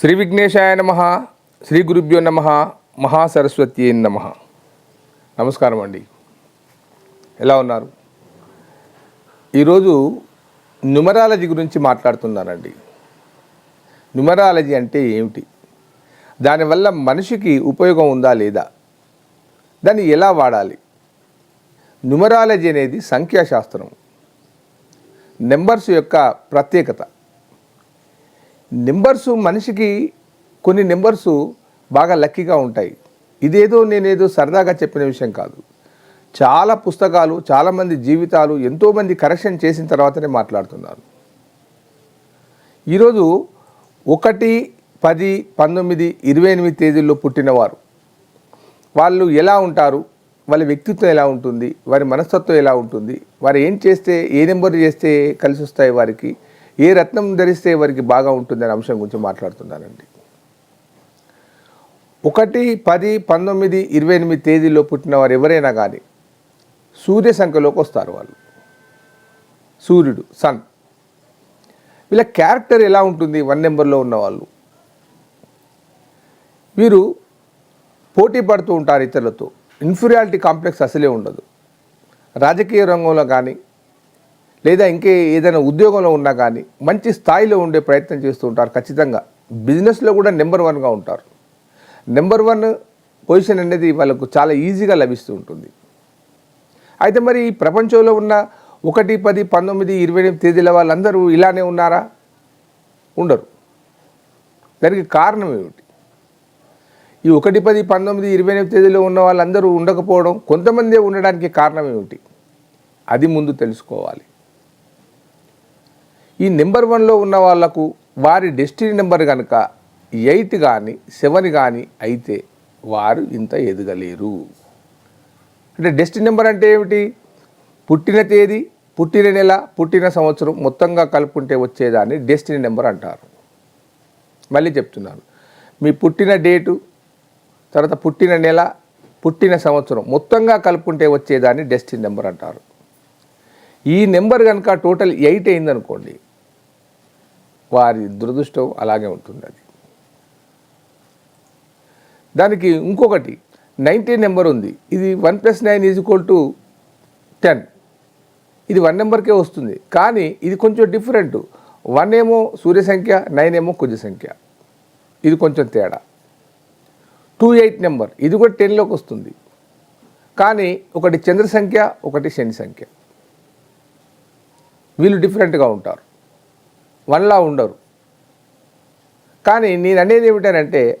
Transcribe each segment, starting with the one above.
శ్రీ విఘ్నేశాయ నమ శ్రీ గురుభ్యో నమ మహాసరస్వతి నమ. నమస్కారం అండి. ఎలా ఉన్నారు? ఈరోజు న్యూమరాలజీ గురించి మాట్లాడుతున్నానండి. న్యూమరాలజీ అంటే ఏమిటి? దానివల్ల మనిషికి ఉపయోగం ఉందా లేదా? దాన్ని ఎలా వాడాలి? న్యూమరాలజీ అనేది సంఖ్యాశాస్త్రం. నెంబర్స్ యొక్క ప్రత్యేకత. నెంబర్స్ మనిషికి కొన్ని నెంబర్స్ బాగా లక్కీగా ఉంటాయి. ఇదేదో నేనేదో సరదాగా చెప్పిన విషయం కాదు. చాలా పుస్తకాలు చాలామంది జీవితాలు ఎంతోమంది కరెక్షన్ చేసిన తర్వాతనే మాట్లాడుతున్నారు. ఈరోజు ఒకటి పది పంతొమ్మిది ఇరవై ఎనిమిది తేదీల్లో పుట్టినవారు. వాళ్ళు ఎలా ఉంటారు? వాళ్ళ వ్యక్తిత్వం ఎలా ఉంటుంది? వారి మనస్తత్వం ఎలా ఉంటుంది? వారు ఏం చేస్తే ఏ నెంబర్ చేస్తే కలిసి వస్తాయి వారికి? ఏ రత్నం ధరిస్తే వారికి బాగా ఉంటుంది అనే అంశం గురించి మాట్లాడుతున్నానండి. ఒకటి పది పంతొమ్మిది ఇరవై ఎనిమిది తేదీలో పుట్టిన వారు ఎవరైనా కానీ సూర్య సంఖ్యలోకి వస్తారు వాళ్ళు. సూర్యుడు సన్. వీళ్ళ క్యారెక్టర్ ఎలా ఉంటుంది? వన్ నెంబర్లో ఉన్నవాళ్ళు వీరు పోటీ పడుతూ ఉంటారు ఇతరులతో. ఇన్ఫీరియారిటీ కాంప్లెక్స్ అసలే ఉండదు. రాజకీయ రంగంలో కానీ లేదా ఇంకే ఏదైనా ఉద్యోగంలో ఉన్నా కానీ మంచి స్థాయిలో ఉండే ప్రయత్నం చేస్తూ ఉంటారు ఖచ్చితంగా. బిజినెస్లో కూడా నెంబర్ వన్గా ఉంటారు. నెంబర్ వన్ పొజిషన్ అనేది వాళ్ళకు చాలా ఈజీగా లభిస్తూ ఉంటుంది. అయితే మరి ఈ ప్రపంచంలో ఉన్న ఒకటి పది పంతొమ్మిది ఇరవై ఎనిమిది తేదీల వాళ్ళందరూ ఇలానే ఉన్నారా? ఉండరు. దానికి కారణం ఏమిటి? ఈ ఒకటి పది పంతొమ్మిది ఇరవై ఎనిమిది తేదీలో ఉన్న వాళ్ళందరూ ఉండకపోవడం కొంతమందే ఉండడానికి కారణం ఏమిటి? అది ముందు తెలుసుకోవాలి. ఈ నెంబర్ వన్లో ఉన్న వాళ్ళకు వారి డెస్టినీ నెంబర్ కనుక ఎయిట్ కానీ సెవెన్ కానీ అయితే వారు ఇంత ఎదగలేరు. అంటే డెస్టినీ నెంబర్ అంటే ఏమిటి? పుట్టిన తేదీ పుట్టిన నెల పుట్టిన సంవత్సరం మొత్తంగా కలుపుకుంటే వచ్చేదాన్ని డెస్టినీ నెంబర్ అంటారు. మళ్ళీ చెప్తున్నాను. మీ పుట్టిన డేటు తర్వాత పుట్టిన నెల పుట్టిన సంవత్సరం మొత్తంగా కలుపుకుంటే వచ్చేదాన్ని డెస్టినీ నెంబర్ అంటారు. ఈ నెంబర్ కనుక టోటల్ ఎయిట్ అయిందనుకోండి వారి దురదృష్టం అలాగే ఉంటుంది అది. దానికి ఇంకొకటి నైన్టీన్ నెంబర్ ఉంది. ఇది one plus nine is equal to ten. ఇది వన్ నెంబర్కే వస్తుంది. కానీ ఇది కొంచెం డిఫరెంట్. వన్ ఏమో సూర్య సంఖ్య నైన్ ఏమో కుజ సంఖ్య. ఇది కొంచెం తేడా. టూ ఎయిట్ నెంబర్ ఇది కూడా టెన్లోకి వస్తుంది. కానీ ఒకటి చంద్ర సంఖ్య ఒకటి శని సంఖ్య. వీళ్ళు డిఫరెంట్గా ఉంటారు. వన్లా ఉండరు. కానీ నేను అనేది ఏమిటంటే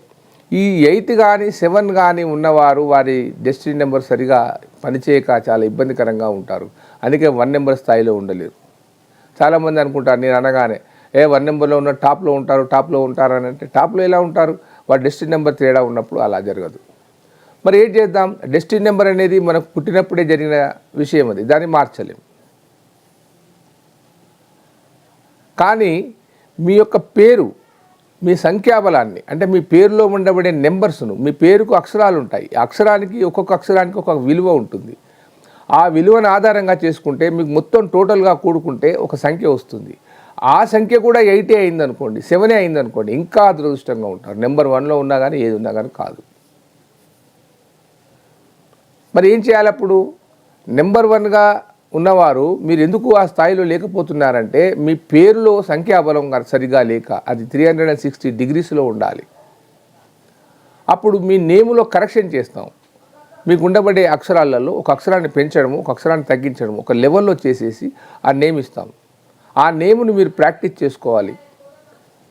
ఈ ఎయిత్ కానీ సెవెన్ కానీ ఉన్నవారు వారి డెస్టినీ నెంబర్ సరిగా పనిచేయక చాలా ఇబ్బందికరంగా ఉంటారు. అందుకే వన్ నెంబర్ స్థాయిలో ఉండలేరు. చాలామంది అనుకుంటారు నేను అనగానే ఏ వన్ నెంబర్లో ఉన్న టాప్లో ఉంటారు టాప్లో ఉంటారు అని అంటే టాప్లో ఎలా ఉంటారు? వారి డెస్టినీ నెంబర్ తేడా ఉన్నప్పుడు అలా జరగదు. మరి ఏం చేద్దాం? డెస్టినీ నెంబర్ అనేది మనకు పుట్టినప్పుడే జరిగిన విషయం అది దాన్ని మార్చలేం. కానీ మీ యొక్క పేరు మీ సంఖ్యాబలాన్ని అంటే మీ పేరులో ఉండబడే నెంబర్స్ను మీ పేరుకు అక్షరాలు ఉంటాయి. అక్షరానికి ఒక్కొక్క అక్షరానికి ఒక విలువ ఉంటుంది. ఆ విలువను ఆధారంగా చేసుకుంటే మీకు మొత్తం టోటల్గా కూడుకుంటే ఒక సంఖ్య వస్తుంది. ఆ సంఖ్య కూడా ఎయిటే అయిందనుకోండి సెవెనే అయిందనుకోండి ఇంకా దురదృష్టంగా ఉంటారు. నెంబర్ వన్లో ఉన్నా కానీ ఏది ఉన్నా కానీ కాదు. మరి ఏం చేయాలి అప్పుడు? నెంబర్ వన్గా ఉన్నవారు మీరు ఎందుకు ఆ స్థాయిలో లేకపోతున్నారంటే మీ పేరులో సంఖ్యాబలం సరిగా లేక అది త్రీ హండ్రెడ్ అండ్ సిక్స్టీ డిగ్రీస్లో ఉండాలి. అప్పుడు మీ నేములో కరెక్షన్ చేస్తాం. మీకు ఉండబడే అక్షరాలలో ఒక అక్షరాన్ని పెంచడము ఒక అక్షరాన్ని తగ్గించడం ఒక లెవెల్లో చేసేసి ఆ నేమ్ ఇస్తాం. ఆ నేమును మీరు ప్రాక్టీస్ చేసుకోవాలి.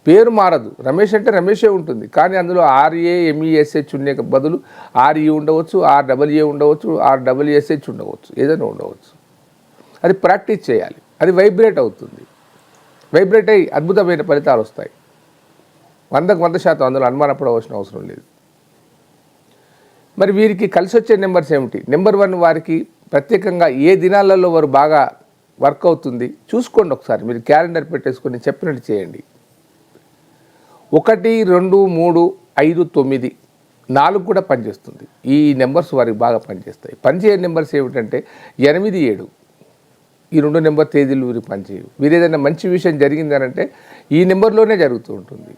పేరు మారదు. రమేష్ అంటే రమేషే ఉంటుంది. కానీ అందులో ఆర్ఏ ఎంఈఎస్హెచ్ ఉండే బదులు ఆర్ఈ ఉండవచ్చు ఆర్ డబల్ఏ ఉండవచ్చు ఆర్ డబల్యూఎస్హెచ్ ఉండవచ్చు. ఏదైనా ఉండవచ్చు. అది ప్రాక్టీస్ చేయాలి. అది వైబ్రేట్ అవుతుంది. వైబ్రేట్ అయ్యి అద్భుతమైన ఫలితాలు వస్తాయి. వందకు వంద శాతం అందులో అనుమానపడవలసిన అవసరం లేదు. మరి వీరికి కలిసి వచ్చే నెంబర్స్ ఏమిటి? నెంబర్ వన్ వారికి ప్రత్యేకంగా ఏ దినాలలో వారు బాగా వర్క్ అవుతుంది చూసుకోండి ఒకసారి. మీరు క్యాలెండర్ పెట్టేసుకొని చెప్పినట్టు చేయండి. ఒకటి రెండు మూడు ఐదు తొమ్మిది నాలుగు కూడా పనిచేస్తుంది. ఈ నెంబర్స్ వారికి బాగా పనిచేస్తాయి. పనిచేయే నెంబర్స్ ఏమిటంటే ఎనిమిది ఏడు. ఈ రెండు నెంబర్ తేదీలు వీరికి పనిచేయవు మీరు ఏదైనా మంచి విషయం జరిగిందనంటే ఈ నెంబర్లోనే జరుగుతూ ఉంటుంది.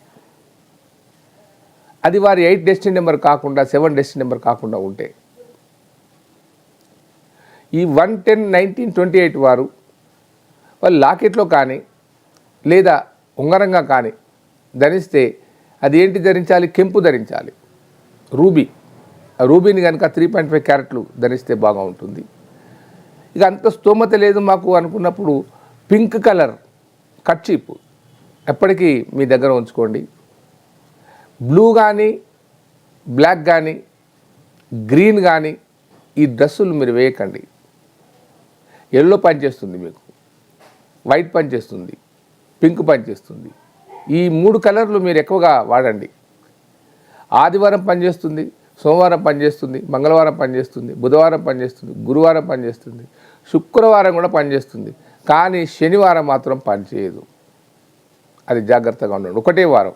అది వారి ఎయిట్ డెస్టిన్ నెంబర్ కాకుండా సెవెన్ డెస్టిన్ నెంబర్ కాకుండా ఉంటే. ఈ one ten nineteen twenty eight వారు వాళ్ళు లాకెట్లో కానీ లేదా ఉంగరంగా కానీ ధరిస్తే అది ఏంటి ధరించాలి? కెంపు ధరించాలి. రూబీ. ఆ రూబీని కనుక త్రీ పాయింట్ ఫైవ్ క్యారెట్లు ధరిస్తే బాగా ఉంటుంది ఇక అంత స్తోమత లేదు మాకు అనుకున్నప్పుడు పింక్ కలర్ కట్చీప్ ఎప్పటికీ మీ దగ్గర ఉంచుకోండి. బ్లూ కానీ బ్లాక్ కానీ గ్రీన్ కానీ ఈ డ్రెస్సులు మీరు వేయకండి. ఎల్లో పనిచేస్తుంది మీకు. వైట్ పనిచేస్తుంది. పింక్ పనిచేస్తుంది. ఈ మూడు కలర్లు మీరు ఎక్కువగా వాడండి. ఆదివారం పనిచేస్తుంది. సోమవారం పనిచేస్తుంది మంగళవారం పనిచేస్తుంది బుధవారం పనిచేస్తుంది గురువారం పనిచేస్తుంది శుక్రవారం కూడా పనిచేస్తుంది. కానీ శనివారం మాత్రం పనిచేయదు అది జాగ్రత్తగా ఉండండి. ఒకటే వారం.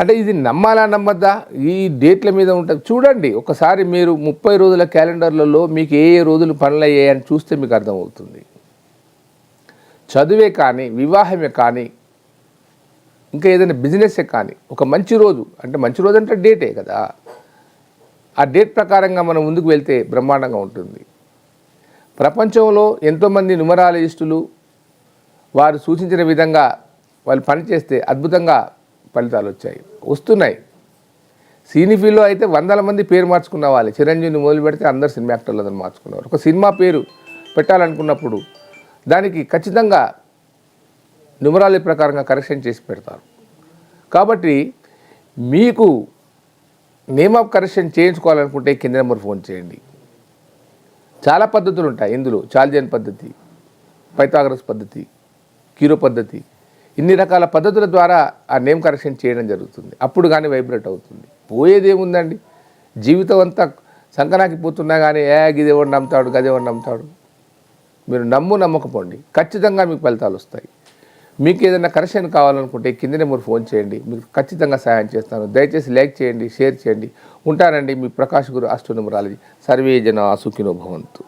అంటే ఇది నమ్మాలా నమ్మద్దా? ఈ డేట్ల మీద ఉంటుంది. చూడండి ఒకసారి మీరు ముప్పై రోజుల క్యాలెండర్లలో మీకు ఏ ఏ రోజులు పనులు అయ్యాయని చూస్తే మీకు అర్థమవుతుంది. చదువే కానీ వివాహమే కానీ ఇంకా ఏదైనా బిజినెస్సే కానీ ఒక మంచి రోజు అంటే మంచి రోజు అంటే డేటే కదా. ఆ డేట్ ప్రకారంగా మనం ముందుకు వెళ్తే బ్రహ్మాండంగా ఉంటుంది. ప్రపంచంలో ఎంతోమంది న్యూమరాలజిస్టులు వారు సూచించిన విధంగా వాళ్ళు పనిచేస్తే అద్భుతంగా ఫలితాలు వచ్చాయి. వస్తున్నాయి. సినీ అయితే వందల మంది పేరు మార్చుకున్న వాళ్ళు చిరంజీవిని మొదలు పెడితే అందరు సినిమా యాక్టర్లు అందరూ మార్చుకున్నారు. ఒక సినిమా పేరు పెట్టాలనుకున్నప్పుడు దానికి ఖచ్చితంగా న్యూమరాలజీ ప్రకారంగా కరెక్షన్ చేసి పెడతారు. కాబట్టి మీకు నేమ్ ఆఫ్ కరెక్షన్ చేయించుకోవాలనుకుంటే కింద నెంబర్ ఫోన్ చేయండి. చాలా పద్ధతులు ఉంటాయి ఇందులో. చాల్జన్ పద్ధతి పైథాగరస్ పద్ధతి క్యూరో పద్ధతి. ఇన్ని రకాల పద్ధతుల ద్వారా ఆ నేమ్ కరెక్షన్ చేయడం జరుగుతుంది. అప్పుడు కానీ వైబ్రేట్ అవుతుంది. పోయేది ఏముందండి? జీవితం అంతా సంకనాకి పోతున్నా కానీ ఏ గిదేవాడు నమ్ముతాడు గదేవాడు నమ్ముతాడు. మీరు నమ్ము నమ్మకపోండి. ఖచ్చితంగా మీకు ఫలితాలు వస్తాయి. మీకు ఏదైనా కరెక్షన్ కావాలనుకుంటే కింద నెంబర్ ఫోన్ చేయండి. మీకు ఖచ్చితంగా సహాయం చేస్తాను. దయచేసి లైక్ చేయండి షేర్ చేయండి. ఉంటానండి మీ ప్రకాష్ గురు అస్ట్రోనుమరాలజీ సర్వే జన సుఖినో భవంతు.